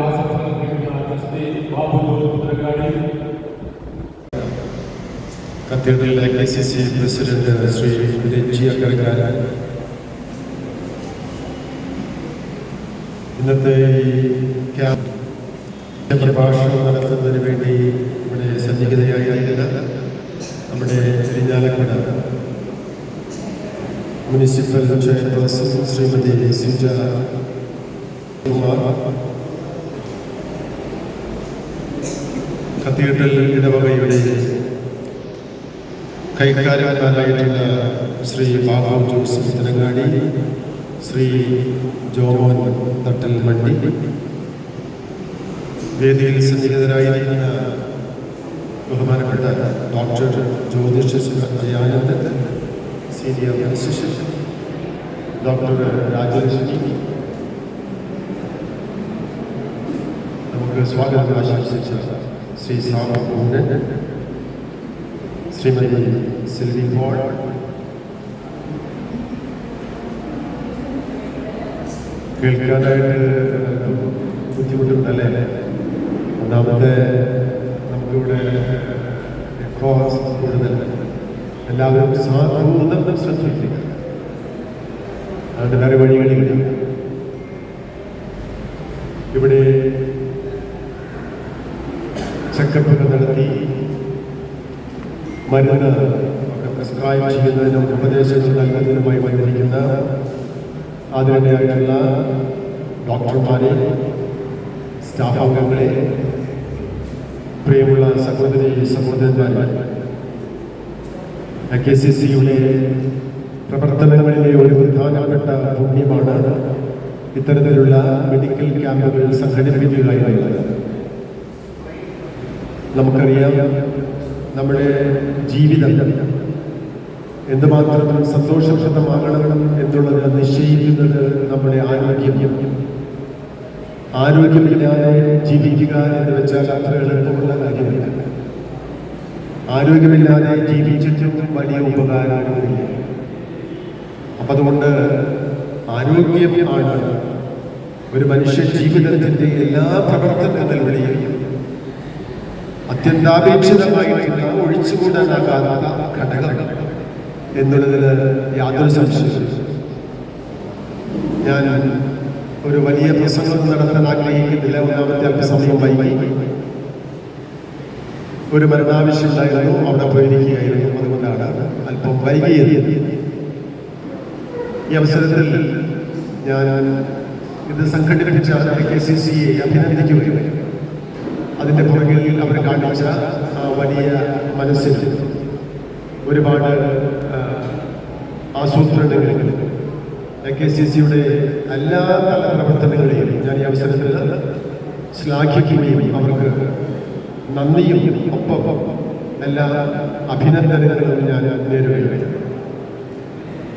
ആശംസ നൽകിക്കുന്ന trustee Babu Jose Puthrakkadi cathedral K C C president Shri Ranji Akkarakkaran ഇന്നത്തെ ഈ camp പ്രഭാഷണം നടത്തുന്നതിന് വേണ്ടി ഇവിടെ സന്നിഹിതയായിരുന്ന നമ്മുടെ Irinjalakuda municipal chairperson Shrimati Suja Kumar cathedral ഇടവകയുടെ കൈക്കാരന്മാരായിട്ടുള്ള ശ്രീ ബാബു ജോസഫ് തിരങ്ങാടി ശ്രീ ജോമോൻ തട്ടൽ മണ്ടി വേദിയിൽ സന്നിഹിതരായിരിക്കുന്ന ബഹുമാനപ്പെട്ട ഡോക്ടർ ജ്യോതിഷ അയാനന്ദ സീനിയർ ഫിസിഷ്യൻ ഡോക്ടർ രാജലക്ഷ്മി. നമുക്ക് സ്വാഗതം ആശംസിച്ച ശ്രീ സാമൂഹൻ ശ്രീമതി സിൽവി ഹോൾ കേൾക്കാനായിട്ട് ബുദ്ധിമുട്ടുണ്ടല്ലേ? ഒന്നാമത്തെ നമുക്കിവിടെ കൂടുതൽ. എല്ലാവരും സാധൂതം ശ്രദ്ധിക്കുക അതുകൊണ്ട് വേറെ വഴികളില്ല. ഇവിടെ ചെക്കപ്പൊക്കെ നടത്തി മരുന്ന് പ്രിസ്ക്രൈബ് ചെയ്യുന്നതിനും ഉപദേശങ്ങൾ നൽകുന്നതിനുമായി വന്നിരിക്കുന്ന ആദരണീയായിട്ടുള്ള ഡോക്ടർമാരെ സ്റ്റാഫ് അംഗങ്ങളെ പ്രിയമുള്ള സഹോദരി സഹോദരന്മാരെ കെ സി സിയുടെ പ്രവർത്തനങ്ങളിലെ ഒരു പ്രധാനപ്പെട്ട പുണ്യമാണ് ഇത്തരത്തിലുള്ള മെഡിക്കൽ ക്യാമ്പുകൾ സംഘടിപ്പിക്കുക എന്നുള്ളത് നമുക്കറിയാം നമ്മുടെ ജീവിതം എന്തുമാത്രം സന്തോഷപ്രദമാകണം എന്നുള്ളത് നിശ്ചയിക്കുന്നത് നമ്മുടെ ആരോഗ്യം. ആരോഗ്യമില്ലാതെ ജീവിക്കുക എന്ന് വെച്ചാൽ അത്ര എളുപ്പമുള്ള കാര്യമില്ല. ആരോഗ്യമില്ലാതെ ജീവിച്ചിട്ടും വലിയ ഉപകാരമില്ല അപ്പം അതുകൊണ്ട് ആരോഗ്യമാണ് ഒരു മനുഷ്യ ജീവിതത്തിന്റെ എല്ലാ പ്രവർത്തനങ്ങളിലൂടെയും അത്യന്താപേക്ഷിതമായിട്ടുള്ള ഒഴിച്ചുകൂടാനാകാത്ത ഘടകം എന്നുള്ളതിൽ യാതൊരു സംശയവും ഞാൻ ഒരു വലിയ പ്രസംഗം നടത്താൻ ആഗ്രഹിക്കുന്നില്ല. ഒന്നാമത്തെ അല്പസമയം വൈകി ഒരു മരണാവശ്യം ഉണ്ടായിരുന്നു. അവിടെ പോയിരിക്കുകയായിരുന്നു. അതുകൊണ്ടാണ് അല്പം വൈകിയത്. ഈ അവസരത്തിൽ ഞാൻ ഇത് സംഘടിപ്പിച്ച കെ സി സിയെ അഭിനന്ദിക്കുകയും അതിന്റെ പുറകിൽ അവർ കാണിച്ച വലിയ മനസ്സിൽ ഒരുപാട് ആ, എ കെ സി സിയുടെ എല്ലാ തല പ്രവർത്തനങ്ങളെയും ഞാൻ ഈ അവസരത്തിൽ ശ്ലാഘിക്കുകയും അവർക്ക് നന്ദിയും ഒപ്പം എല്ലാ അഭിനന്ദനങ്ങളും ഞാൻ നേരുകയാണ്.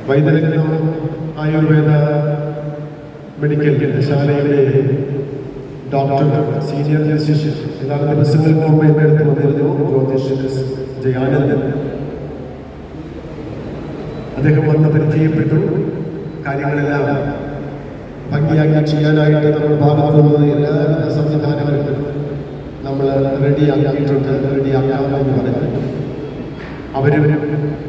വൈദ്യരംഗം ആയുർവേദ മെഡിക്കൽ ശാലയിലെ ഡോക്ടർ സീനിയർ ജ്യോതിഷ്യൻ യഥാർത്ഥ മുമ്പ് എന്റെ അടുത്ത് വന്നിരുന്നു ജ്യോതിഷ്യൻ ജയാനന്ദൻ. അദ്ദേഹം വന്ന് പരിചയപ്പെട്ടു. കാര്യങ്ങളെല്ലാം ഭംഗിയാക്കി ചെയ്യാനായിട്ട് നമ്മൾ ഭാഗത്തു നിന്ന് എല്ലാവിധ സംവിധാനങ്ങളും നമ്മൾ റെഡിയാക്കിയിട്ടുണ്ട് റെഡിയാക്കാമെന്ന് പറഞ്ഞു അവരും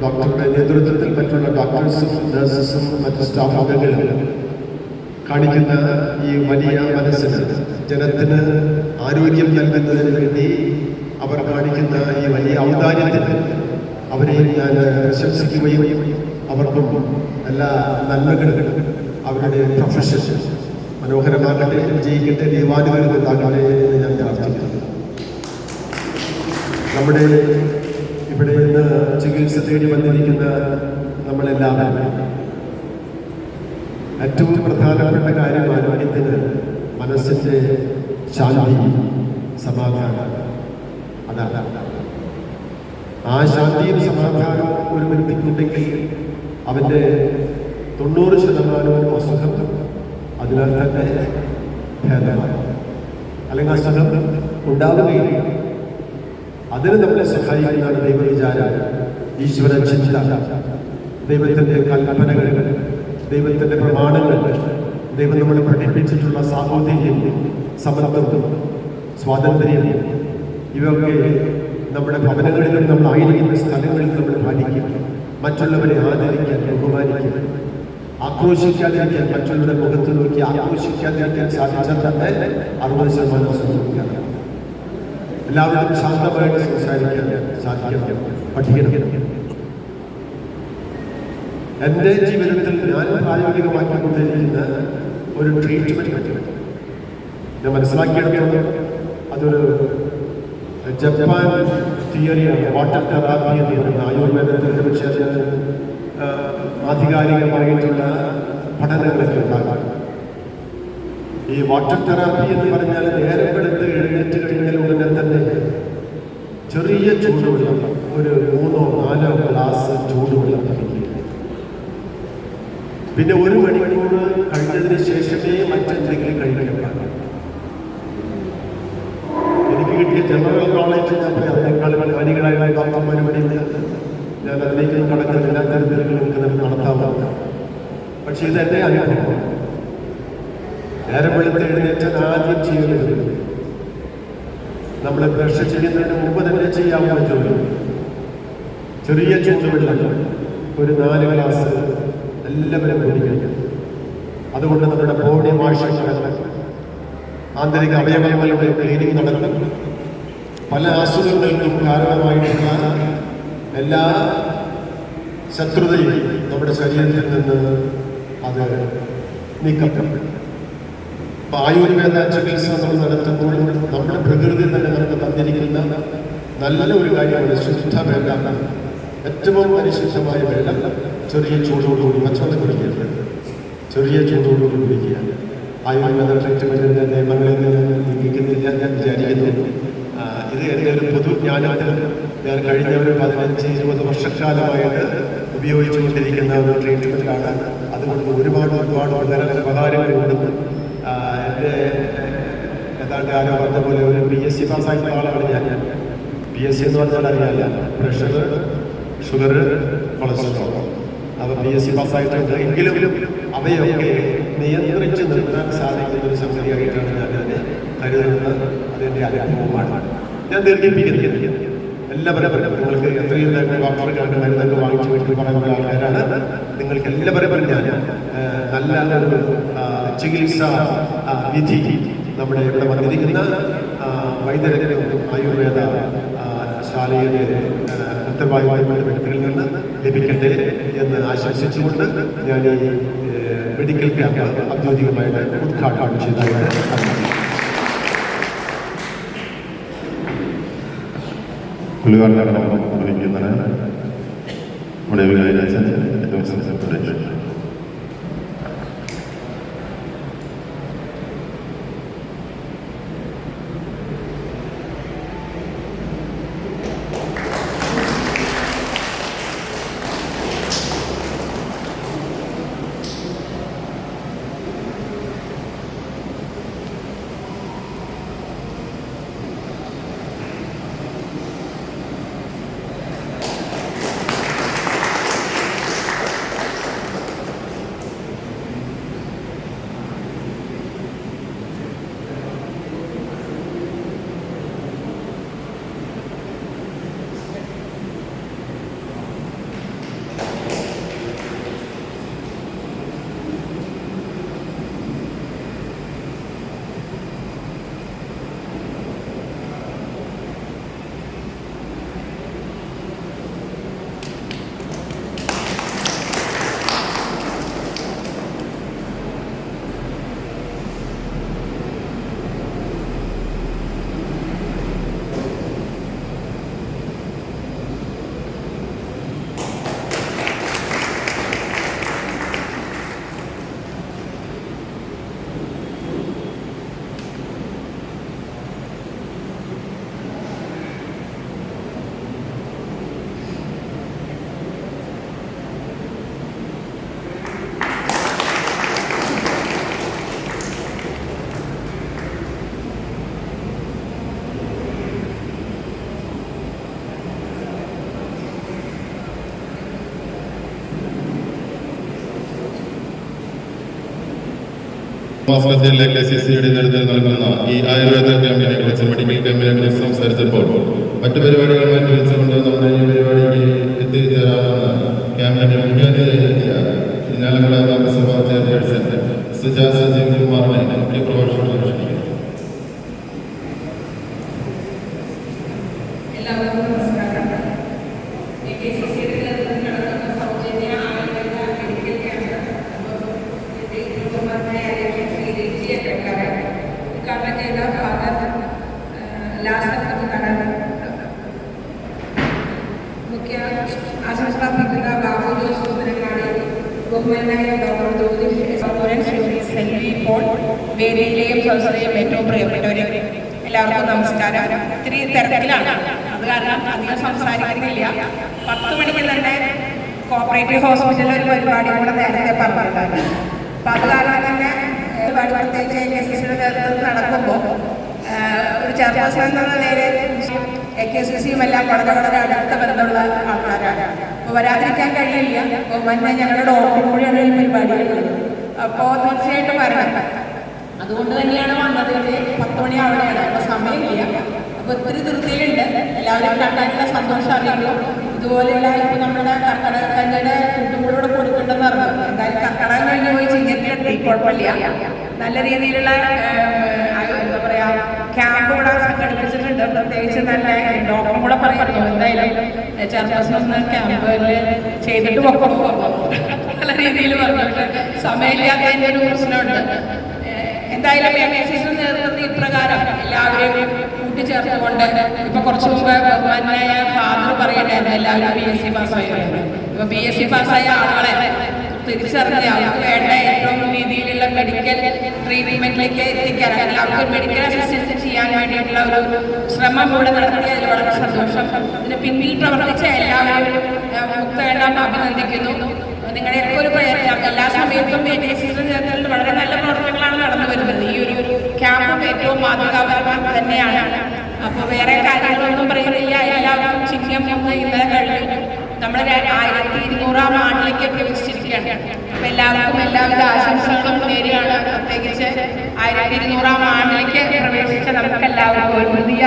ഡോക്ടറുടെ നേതൃത്വത്തിൽ മറ്റുള്ള ഡോക്ടേഴ്സും നഴ്സസും മറ്റ് സ്റ്റാഫ് അംഗങ്ങളും കാണിക്കുന്ന ഈ വലിയ മനസ്സിന് ജനത്തിന് ആരോഗ്യം നൽകുന്നതിന് വേണ്ടി അവർ കാണിക്കുന്ന ഈ വലിയ ഔദാര്യത്തിന് അവരെ ഞാൻ പ്രശംസിക്കുകയും അവർക്കും എല്ലാ നന്മകളും അവരുടെ പ്രൊഫഷൻ മനോഹരമാകട്ടെ വിജയിക്കട്ടെ ദൈവാനുഗ്രഹം ഉണ്ടാകട്ടെ എന്ന് ഞാൻ പ്രാർത്ഥിക്കുന്നു. നമ്മുടെ ഇവിടെ ഇന്ന് ചികിത്സ തേടി വന്നിരിക്കുന്ന നമ്മളെല്ലാവരും ഏറ്റവും പ്രധാനപ്പെട്ട കാര്യം ആരോഗ്യത്തിന് മനസ്സിന്റെ ശാന്തി സമാധാനം. അതാണ്. ആ ശാന്തിയും സമാധാനവും ഒരു വ്യക്തിക്കുണ്ടെങ്കിൽ അവന്റെ തൊണ്ണൂറ് ശതമാനവും അസുഖം അതിനാൽ തന്നെ ഭേദമാണ്. അല്ലെങ്കിൽ അസുഖം ഉണ്ടാവുകയില്ല. അതിന് നമ്മളെ സഹായിക്കുന്നതാണ് ദൈവവിചാരം. ഈശ്വര ചിന്ത ദൈവത്തിന്റെ കൽപ്പനകൾ. ദൈവത്തിന്റെ പ്രമാണങ്ങൾ ദൈവം നമ്മളെ പഠിപ്പിച്ചിട്ടുള്ള സാഹോദര്യം സമത്വം സ്വാതന്ത്ര്യം ഇവയൊക്കെ നമ്മുടെ ഭവനങ്ങളിലും നമ്മൾ ആയിരിക്കുന്ന സ്ഥലങ്ങളിൽ നമ്മൾ പാലിക്കും. മറ്റുള്ളവരെ ആദരിക്കാൻ ബഹുമാനിക്കും. ആക്രോശിക്കാതിരിക്കാൻ മറ്റുള്ളവരുടെ മുഖത്ത് നോക്കി ആക്രോശിക്കാതിരിക്കാൻ സാധിച്ചാൽ തന്നെ അറുപത് ശതമാനം സംഭവിക്കാം എല്ലാവരും ശാന്തമായിട്ട് സംസാരിക്കാൻ സാധിക്കണം പഠിക്കണം. എന്റെ ജീവിതത്തിൽ ഞാൻ പ്രായോഗികമാക്കിക്കൊണ്ടിരിക്കുന്ന ഒരു ട്രീറ്റ്മെന്റ് ഞാൻ മനസ്സിലാക്കിയെടുക്കുന്നത് അതൊരു ജപ്പാൻ തിയറിയാണ് വാട്ടർ തെറാപ്പി എന്ന് പറയുന്നത് ആയുർവേദത്തെ കുറിച്ച് ആധികാരികമായിട്ടുള്ള പഠനങ്ങളൊക്കെ ഉണ്ടാകാം. ഈ വാട്ടർ തെറാപ്പി എന്ന് പറഞ്ഞാൽ നേരെ എടുത്ത് എഴുന്നേറ്റ് കഴിഞ്ഞാൽ ഉടനെ തന്നെ ചെറിയ ചൂടുവെള്ളം ഒരു മൂന്നോ നാലോ ഗ്ലാസ് ചൂടുവെള്ളം പിന്നെ ഒരു മണിക്കൂർ കഴിഞ്ഞതിന് ശേഷമേ മറ്റെന്തെങ്കിലും കഴിക്കാൻ എനിക്ക് കിട്ടിയ ജനറൽ നോളജ് ഞാൻ പറയാം. അതിനേക്കാൾ ഡോക്ടർമാർ പറയുന്നത് ഞാൻ അതിലേക്ക് കടക്കുന്നില്ല തരത്തിലും നിങ്ങൾക്ക് തന്നെ നടത്താവുന്നതാണ്. പക്ഷെ ഇത് അനുഭവം നേരം വെളുത്ത് എഴുന്നേറ്റാൽ ആദ്യം ചെയ്യുന്നത് നമ്മളെ ബ്രഷ് ചെയ്യുന്നതിന് മുമ്പ് തന്നെ ചെയ്യാവുന്ന ജോലി. ചെറിയ ചൂടുവെള്ളം ഒരു നാല് ഗ്ലാസ് എല്ലാവരും പരിഗണിക്കണം അതുകൊണ്ട് നമ്മുടെ ബോഡി വാഷ് ആന്തരിക അവയവങ്ങളുടെ ക്ലീനിങ് നടക്കും പല അസുഖങ്ങൾക്കും കാരണമായിട്ടുള്ള എല്ലാ ശത്രുതയും നമ്മുടെ ശരീരത്തിൽ നിന്ന് അത് നീക്കപ്പെടും അപ്പൊ ആയുർവേദ ചികിത്സ നമ്മൾ നടത്തുമ്പോൾ നമ്മുടെ പ്രകൃതി തന്നെ നമുക്ക് തന്നിരിക്കുന്ന നല്ല ഒരു കാര്യമാണ് ശുദ്ധ വേണ്ട ഏറ്റവും പരിശുദ്ധമായ വെള്ളം. ചെറിയ ചൂടോടുകൂടി പച്ചവെള്ളം കുടിക്കുക ചെറിയ ചൂടോടുകൂടി കുടിക്കുക. ആയുർവേദ ട്രീറ്റ്മെന്റിന്റെ നിയമങ്ങളിൽ നിന്ന് നീങ്ങിക്കുന്നില്ല ഞാൻ വിചാരിക്കുന്നു. ഇത് എന്റെ ഒരു പൊതുജ്ഞാനത്തിൽ ഞാൻ കഴിഞ്ഞ ഒരു പതിനഞ്ച് ഇരുപത് വർഷക്കാലമായിട്ട് ഉപയോഗിച്ചുകൊണ്ടിരിക്കുന്ന ഒരു ട്രീറ്റ്മെന്റാണ്. അതുകൊണ്ട് ഒരുപാട് ഒരുപാട് വളരെ ഉപകാരങ്ങളുണ്ട് എന്റെ ഏതാണ്ട് ആരോ പറഞ്ഞ പോലെ ഒരു പി എസ് സി പാസ്സാക്കിയ ആളാണ് ഞാൻ. പി എസ് സി എന്ന് പറഞ്ഞാൽ അറിയാല്ല. Pressure sugar cholesterol. P S C പാസ്സായിട്ടുണ്ട്. എങ്കിലും അവയൊക്കെ നിയന്ത്രിച്ച് നിർത്താൻ സാധിക്കുന്ന ഒരു സംഗതിയായിട്ടാണ് ഞാൻ അതിനെ കരുതുന്നത്. അതിന്റെ അനുഭവമാണ്. ഞാൻ ദീർഘിപ്പിക്കുന്നത് എല്ലാവരും നിങ്ങൾക്ക് എത്രയും തന്നെ ഡോക്ടർക്കാരുടെ മരുന്നൊക്കെ വാങ്ങിച്ചു വീട്ടിൽ പറയുന്ന ആൾക്കാരാണ്. നിങ്ങൾക്ക് എല്ലാവരും ഞാൻ നല്ല ആ, ചികിത്സ വിധി നമ്മുടെ ഇവിടെ വന്നിരിക്കുന്ന വൈദ്യരംഗം ആയുർവേദ ശാലയിലെ ഉത്തരവാദിത്തപ്പെട്ട വ്യക്തികളിൽ നിന്ന് ലഭിക്കട്ടെ എന്ന് ആശംസിച്ചുകൊണ്ട് ഞാൻ ഈ മെഡിക്കൽ ക്യാമ്പ് ഔദ്യോഗികമായിട്ട് ഉദ്ഘാടനം ചെയ്തതായിട്ട് പുള്ളിക്കാരനാണ് നമ്മുടെ വികാരിച്ചൻ ജോസഫ് സെക്രട്ടറി മാസ്കത്തിലെ കെ സി സിയുടെ നേതൃത്വത്തിൽ നൽകുന്ന ഈ ആയുർവേദ ക്യാമ്പിനെ കുറിച്ച് മെഡിക്കൽ ക്യാമ്പിനെ കുറിച്ച് സംസാരിച്ചപ്പോൾ മറ്റു പരിപാടികൾ മാറ്റി വെച്ചുകൊണ്ട് നമ്മുടെ ഈ പരിപാടിക്ക് എത്തിച്ചേരാമെന്ന് ക്യാമ്പിന്റെ മുഖ്യാതിഥിയായ ഞാലങ്ങളെ നഗരസഭാ ചെയർപേഴ്സൺ സുജാ സജീവ് കുമാറിനെ മുഖ്യ പ്രഭാഷണം ക്ഷണിക്കുന്നു എല്ലാവർക്കും നമസ്കാരം എ കെ സി സിയുടെ നേതൃത്വത്തിൽ നടത്തുന്ന സൗജന്യ ആയുർവേദ മെഡിക്കൽ ക്യാമ്പ് ഉദ്ഘാടനം ചെയ്ത ഫാദർ ലാസ്റ്റ് മുഖ്യ ആശംസാർപ്പിക്കുന്ന ബാബു ജോസ് ഉത്തരങ്ങാടി ബഹുമാനായ ഡോക്ടർ ജ്യോതിഷ് സെൽവി പോൾ വേദിയിലെയും സദസ്സിലെയും ഏറ്റവും പ്രിയപ്പെട്ടവരെ എല്ലാവർക്കും നമസ്കാരം. ഇത്തിരി തിരക്കിലാണ്. അത് കാരണം അധികം സംസാരിക്കുന്നില്ല. പത്ത് മണിക്ക് തന്നെ കോപ്പറേറ്റീവ് ഹോസ്പിറ്റലിൽ ഒരു പരിപാടി കൂടെ നേരത്തെ പറഞ്ഞിട്ടുണ്ടായിരുന്നു. അപ്പം അത് കാരണം തന്നെ പരിപാടി നടക്കുമ്പോൾ ഒരു ചെയർപേഴ്സൺ എന്ന നിലയിൽ എ കെ സി സിയും എല്ലാം വളരെ വളരെ അടുത്ത ബന്ധമുള്ള ആൾക്കാരാണ്. അപ്പോൾ വരാതിരിക്കാൻ കഴിയില്ല. അപ്പോൾ മഞ്ഞ ഞങ്ങളുടെ ഓട്ടം കൂടിയാണ് ഈ പരിപാടികൾ അപ്പോൾ തീർച്ചയായിട്ടും വരണം. അതുകൊണ്ട് തന്നെയാണ് വന്നത്. പത്ത് മണി അവിടെയാണ് അപ്പോൾ സമയമില്ല. അപ്പോൾ ഒത്തിരി ധൃതിയുണ്ട് എല്ലാവരും കണ്ടായിട്ടുള്ള സന്തോഷം അറിയുള്ളൂ ഇതുപോലെയുള്ള ഇപ്പോൾ നമ്മുടെ കർക്കടകത്തിന്റെ കൂട്ടുകൂടെ കൊടുക്കേണ്ടെന്ന് പറഞ്ഞു എന്തായാലും കർക്കടകം കഴിഞ്ഞ് പോയി ചിങ്ങത്തിലെത്തി കുഴപ്പമില്ല നല്ല രീതിയിലുള്ള ഏഹ്, എന്താ പറയാ ക്യാമ്പ് ഇവിടെ സംഘടിപ്പിച്ചിട്ടുണ്ട് പ്രത്യേകിച്ച് നല്ല ഡോക്ടറും കൂടെ പറയുന്നു. എന്തായാലും ചെയർപേഴ്സൺ ക്യാമ്പിൽ ചെയ്തിട്ട് പൊക്കം പല രീതിയിൽ പറഞ്ഞു സമയമില്ലാത്തതിന്റെ ഒരു പ്രശ്നമുണ്ട് എന്തായാലും എം എസ് എസിന്റെ നേതൃത്വത്തിൽ ഇപ്രകാരം എല്ലാവരെയും കൂട്ടിച്ചേർത്തുകൊണ്ട് ഇപ്പൊ കുറച്ചു മുമ്പ് ബഹുമാനായ ഫാദർ പറയണ്ടായിരുന്നു എല്ലാവരും ബി എസ് സി പാസ്സായി ഇപ്പൊ ബി എസ് സി പാസ്സായ ആളുകളെ തിരിച്ചറിഞ്ഞ് അവർക്ക് വേണ്ട ഏറ്റവും രീതിയിലുള്ള മെഡിക്കൽ ട്രീറ്റ്മെന്റിലേക്ക് എത്തിക്കാൻ എല്ലാവർക്കും മെഡിക്കൽ അസിസ്റ്റൻസ് ചെയ്യാൻ വേണ്ടിയിട്ടുള്ള ഒരു ശ്രമം ഇവിടെ നടത്തിയതിൽ വളരെ സന്തോഷം. ഇതിന് പിന്നിൽ പ്രവർത്തിച്ച എല്ലാവരും മുക്തേണ്ടാം അഭിനന്ദിക്കുന്നു. നിങ്ങളുടെയൊക്കെ ഒരു പ്രയത്നം. എല്ലാ സമയത്തും ബി ടി വളരെ നല്ല പ്രവർത്തനങ്ങളാണ് നടന്നു വരുന്നത്. ഈ ഒരു ക്യാമ്പും ഏറ്റവും മാതൃകാപരമായി തന്നെയാണ്. അപ്പോൾ വേറെ കാര്യങ്ങളൊന്നും പറയുന്നില്ല. എല്ലാവർക്കും ചിഹ്നം ഇന്നലെ കഴിഞ്ഞു. നമ്മൾ ആയിരത്തി ഇരുന്നൂറാം ആണ്ടിലേക്ക് അപ്പൊ എല്ലാവർക്കും എല്ലാവിധ ആശംസകളും നേരിയാണ് പ്രത്യേകിച്ച് ആയിരത്തി ഇരുന്നൂറാം ആണ്ടിലേക്ക് പ്രവേശിച്ച നമുക്ക് എല്ലാവർക്കും ഒരു പുതിയ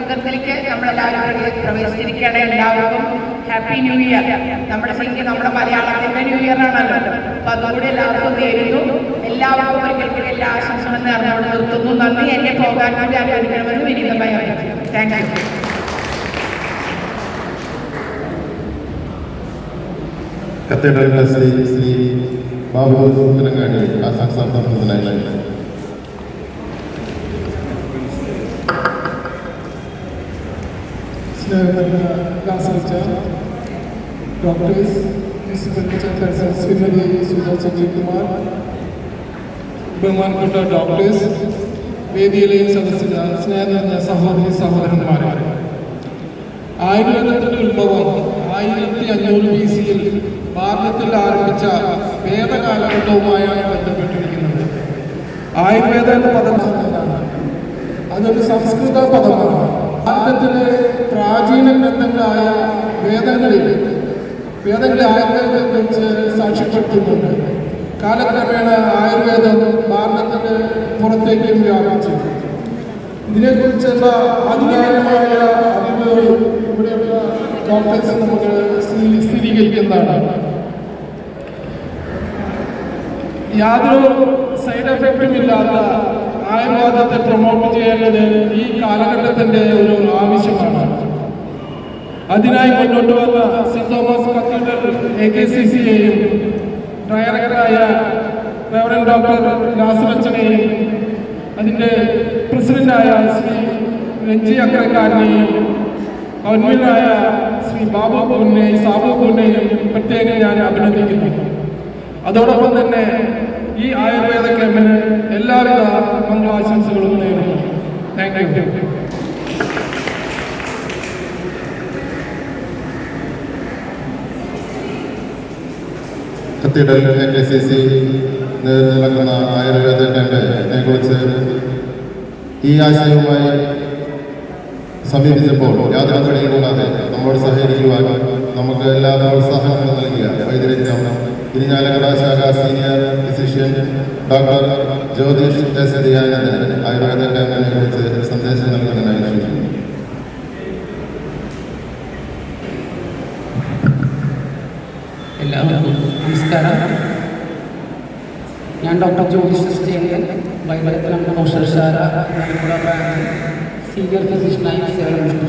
യുഗത്തിലേക്ക് നമ്മളെല്ലാവരും പ്രവേശിച്ചിരിക്കുകയാണ്. എല്ലാവർക്കും ഹാപ്പി ന്യൂ ഇയർ നമ്മുടെ ശരിക്കും നമ്മുടെ മലയാളത്തിന്റെ ന്യൂ ഇയർ ആണല്ലോ. അപ്പൊ അതുകൂടി എല്ലാവർക്കും നേരുന്നു. എല്ലാവർക്കും ഒരിക്കൽ എല്ലാ ആശംസകളും നേർന്നുകൊണ്ട് നിർത്തുന്നു. നന്ദി. പോകാൻ വേണ്ടി അനുവദിക്കണമെന്ന് വിനീതമായി thank you cathedral Shri Shri Babu Utharangadi ആശംസാർത്ഥത്തിനായി സ്നേഹത്തിന്റെ class doctors principal chairperson Shrimati Suja Sajeev Kumar ബഹുമാനപ്പെട്ട ഡോക്ടേഴ്സ് വേദിയിലെയും സദസ്സിലെ സ്നേഹം നിറഞ്ഞ സഹോദരി സഹോദരന്മാരെ ആയുർവേദത്തിന്റെ ഉത്ഭവം ആയിരത്തി അഞ്ഞൂറ് ബി സിയിൽ ഭാരതത്തിൽ ആരംഭിച്ച വേദകാലഘട്ടവുമായാണ് ബന്ധപ്പെട്ടിരിക്കുന്നത്. ആയുർവേദ എന്ന പദം അതൊരു സംസ്കൃത പദമാണ്. ഭാരതത്തിലെ പ്രാചീന ഗ്രന്ഥങ്ങളായ വേദങ്ങളിൽ വേദങ്ങളെ ആയുർവേദത്തെ കുറിച്ച് സാക്ഷ്യപ്പെടുത്തുന്നുണ്ട്. കാലക്രമേണ ആയുർവേദം ഭാരതത്തിന് പുറത്തേക്കും വ്യാപിച്ചു. ഇതിനെക്കുറിച്ചുള്ള അതിനായ അറിവുകൾ ഇവിടെയുള്ള ഡോക്ടേഴ്സ് നമുക്ക് സ്ഥി- സ്ഥിരീകരിക്കുന്നതാണ്. യാതൊരു സൈഡ് എഫക്റ്റും ഇല്ലാത്ത ആയുർവാദത്തെ പ്രൊമോട്ട് ചെയ്യേണ്ടത് ഈ കാലഘട്ടത്തിന്റെ ഒരു ആവശ്യമാണ്. അതിനായി മുന്നോട്ട് വന്ന saint Thomas cathedral A K C C ഡയറക്ടറായ റെവറൻ ഡോക്ടർ ലാസറച്ചനെയും അതിന്റെ പ്രസിഡന്റായ ശ്രീ രഞ്ജി അക്രക്കാരനെയും കൗൺസിലറായ ശ്രീ ബാബു പൂനെയും സാബു പൂനെയും പ്രത്യേകം ഞാൻ അഭിനന്ദിക്കുന്നു. അതോടൊപ്പം തന്നെ ഈ ആയുർവേദ ക്യാമ്പിന് എല്ലാവിധ മംഗളാശംസകളും നേരുന്നു. താങ്ക് യു ആയുർവേദ ക്യാമ്പിനെ കുറിച്ച് ഈ ആശയവുമായി സമീപിച്ചപ്പോൾ യാതൊരു പണിയും കൂടാതെ നമ്മോട് സഹകരിക്കുവാൻ നമുക്ക് എല്ലാ പ്രോത്സാഹനങ്ങളും നൽകിയ വൈദ്യരഞ്ജം ഇരിഞ്ഞാലക്കട ശാഖ senior physician doctor Jyothish S Dayanandan Ayurveda ക്യാമ്പിനെ കുറിച്ച് സന്ദേശം നൽകുന്നതിനായി ക്ഷണിക്കുന്നു എല്ലാവർക്കും നമസ്കാരം. ഞാൻ doctor Jyothish ഔഷധശാല Malappuram senior physics ninth seven admission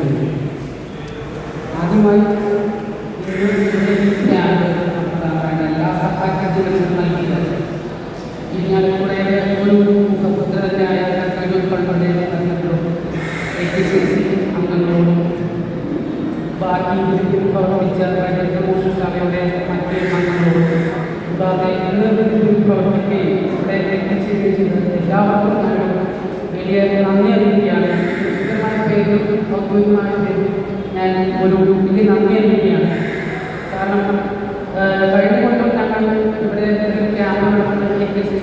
आदिम ഇവിടെ ഒരു ക്യാമ്പ് നടത്തുന്ന കെ കെ സി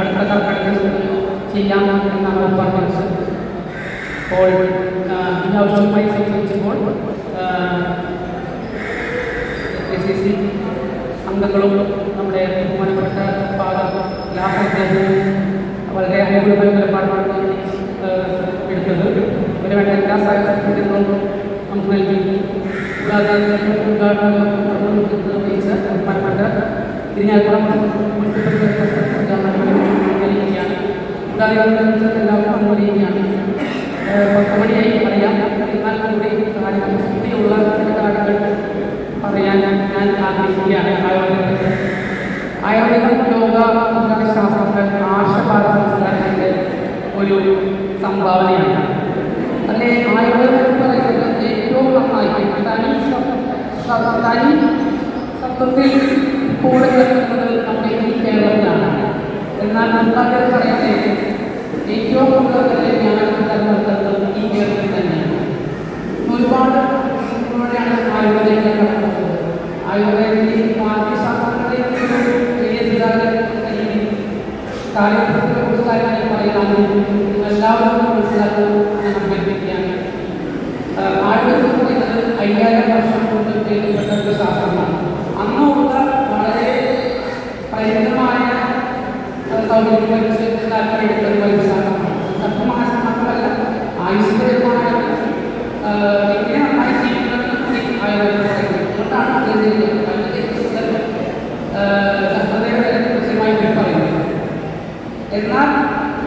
അടുത്ത കർക്കിടക ചെയ്യാം എന്നാണ് അവർ പറഞ്ഞത് അപ്പോൾ ഈ ആവശ്യവുമായി സംബന്ധിച്ചപ്പോൾ സി അംഗങ്ങളും നമ്മുടെ ബഹുമാനപ്പെട്ട ഫാദർ ലാഭദ്ദേഹവും വളരെ അനുകൂലമായ നിലപാടാണ് എടുത്തത് ഇതിന് വേണ്ട എല്ലാ സഹായങ്ങളും നമുക്ക് നൽകി ബഹുമാനപ്പെട്ട തിരിഞ്ഞാൽപ്പുറം മുനിസിപ്പൽ അറിയിക്കുകയാണ് കൂടാതെ എല്ലാവർക്കും അനുവദിക്കുകയാണ് മണിയായി അറിയാം എന്നാൽ കൂടി കാര്യങ്ങൾ ശക്തിയുള്ള കാര്യങ്ങൾ പറയാൻ ഞാൻ ആഗ്രഹിക്കുകയാണ് ആയുർവേദത്തിൽ ആയുർവേദം യോഗ ശാസ്ത്രത്തിൽ ആശഭാരത സംസ്കാരത്തിന്റെ ഒരു സംഭാവനയാണ്. ആയുർവേദം എന്ന് പറയുന്നത് ഏറ്റവും നന്നായി തനി സ- സ- തനി സത്വത്തിൽ കൂടെ നിൽക്കുന്നത് നമ്മുടെ ഈ കേരളത്തിലാണ്. എന്നാൽ നമുക്കത് പറയട്ടെ ഏറ്റവും കൂടുതൽ ജ്ഞാനം തരുന്നത് ഈ കേരളത്തിൽ തന്നെയാണ്. ഒരുപാട് ഇതിലൂടെയാണ് ആയുർവേദത്തെ കടന്നത് ആയുർവേദത്തിൽ മാതൃശാസ്ത്രത്തിലെ ഒരു വലിയ രീതി കാര്യങ്ങളെ കുറിച്ച് കാര്യങ്ങൾ പറയാനും എല്ലാവരും മനസ്സിലാക്കണം ഞാൻ അഭ്യർത്ഥിക്കുകയാണ്. ആഹ് ആയുർവേദം എന്ന് പറയുന്നത് അയ്യായിരം വർഷം കൊണ്ട് ചെയ്യപ്പെട്ട ഒരു ശാസ്ത്രമാണ്. അന്നുള്ള വളരെ പരിമിതമായ സൗകര്യം വെച്ച് താല്പര്യപ്പെട്ട ഒരു വലിയ ശാസ്ത്രമാണ് സത്യമായ മാത്രമല്ല ആയുഷ്കരമായ എങ്ങനെ നന്നായി ജീവിക്കണമെന്ന് കൂടി ആയുർവേദം പറയുന്നത് അതുകൊണ്ടാണ് അദ്ദേഹം ശാസ്ത്രജ്ഞരെ കൃത്യമായി പറയുന്നത് എന്നാൽ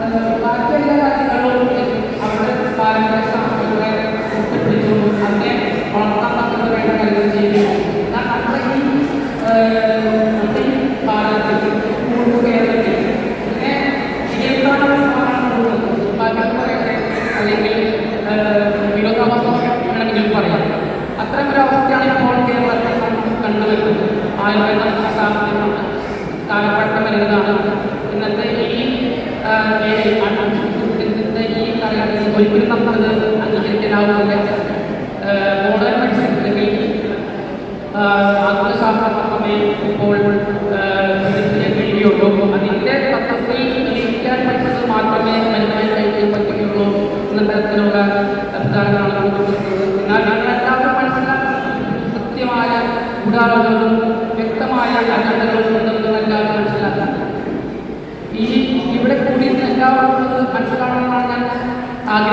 ഏഹ്, ബാക്കി എല്ലാ രാജ്യങ്ങളും അവരുടെ പാരമ്പര്യ ശാസ്ത്രങ്ങളെ ഉയർത്തിപ്പിടിച്ചുകൊണ്ടും അതിനെ വളർത്താൻ പറ്റുന്ന വേണ്ട കാര്യങ്ങൾ ചെയ്യുന്നു എന്നാൽ നമ്മുടെ ഈ ഏഹ്, നമ്മുടെ ഈ ഭാരതത്തിൽ കൂടുതൽ കേരളത്തിൽ ഇതിനെ നിയന്ത്രണ ബാക്കി പറയട്ടെ അല്ലെങ്കിൽ ഏഹ്, വിരോധാഭാസം വേണമെങ്കിൽ പറയാം അത്തരം ഒരു അവസ്ഥയാണ് ഇപ്പോൾ കേരളത്തിൽ നമുക്ക് കണ്ടുവരുന്നത് ആയുർവേദ ശാസ്ത്രമാണ് കാലപ്പഴക്കം വരുന്നതാണ് ഇന്നത്തെ ഈ ഈ കാലഘട്ടത്തിൽ ഒരിക്കലും നമുക്കത് അംഗീകരിക്കാനാവുന്നില്ല മോഡേൺ മെഡിസിൻ ആത്മശാസ്ത്രം മാത്രമേ ഇപ്പോൾ കഴിയുകയുള്ളൂ. അതിന്റെ തത്വത്തിൽ ജീവിക്കാൻ പറ്റുന്നത് മാത്രമേ മരുന്നായി കഴിക്കാൻ പറ്റുകയുള്ളൂ എന്ന തരത്തിലുള്ള അഭിപ്രായങ്ങളാണ് നമുക്ക് കിട്ടുന്നത് എന്നാൽ ഞങ്ങളെല്ലാവരും മനസ്സിലാക്കുന്നത് കൃത്യമായ ഗൂഢാലോചനകളും വ്യക്തമായ അജണ്ടകളും ഉണ്ടെന്ന് എല്ലാവരും മനസ്സിലാക്കുക ഈ ഇവിടെ കൂടിയിരുന്ന എല്ലാവർക്കും അത് മനസ്സിലാവണമെന്നാണ് ഞാൻ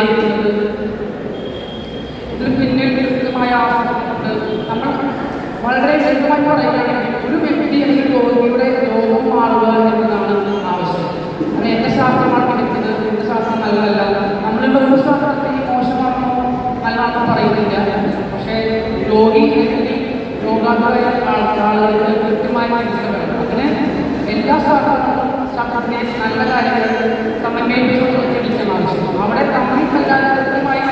ആഗ്രഹിക്കുന്നത്. ഇതിന് പിന്നിൽ കൃത്യമായ ആസക്തിയുണ്ട് നമ്മൾ വളരെ വ്യക്തമായി പറയുകയാണെങ്കിൽ ഒരു വ്യക്തി അല്ലെങ്കിൽ രോഗിയുടെ രോഗം മാറുക എന്നതാണ് ആവശ്യം. അത് എന്റെ ശാസ്ത്രമാണ് പഠിക്കുന്നത്? എന്റെ ശാസ്ത്രം നല്ലതല്ല? നമ്മളുടെ ഒരു മോശമാണോ നല്ലതാണോ പറയുന്നില്ല. പക്ഷേ രോഗി അല്ലെങ്കിൽ രോഗാതുരായ ആളുകൾക്ക് കൃത്യമായ ചികിത്സ വേണം അതിന് എല്ലാ ശാസ്ത്രങ്ങളും ശാസ്ത്രത്തെ നല്ല കാര്യങ്ങൾ സമന്വയിപ്പിച്ചുകൊണ്ട് ചികിത്സ ആവശ്യമാണ് അവിടെ തമ്മിൽ കല്ലാതെ കൃത്യമായി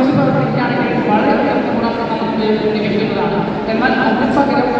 സംയോജിച്ച് പ്രവർത്തിക്കുകയാണെങ്കിൽ വളരെയധികം ഗുണം നമുക്ക് ലഭിക്കുന്നതാണ്. എന്നാൽ അതിന് പകരം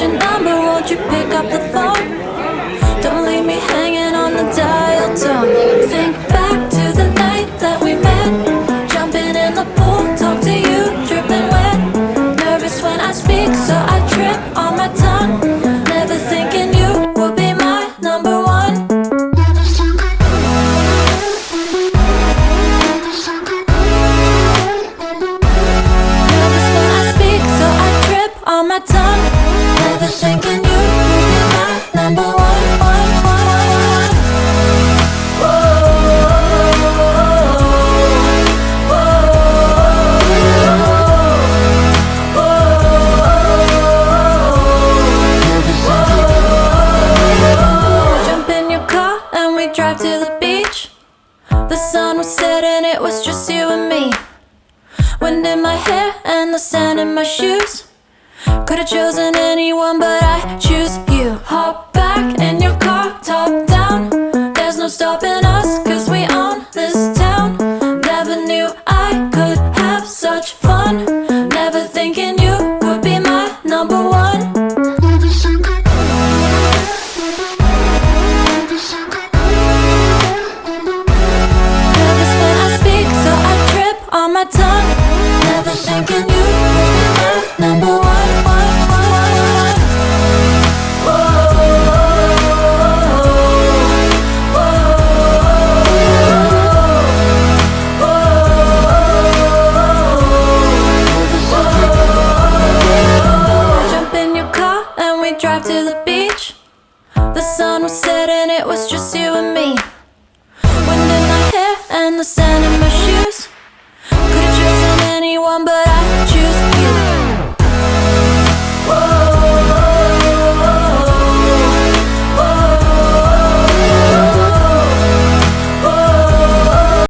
your number, won't you pick up the phone? Don't leave me hanging on the dial tone. Think back.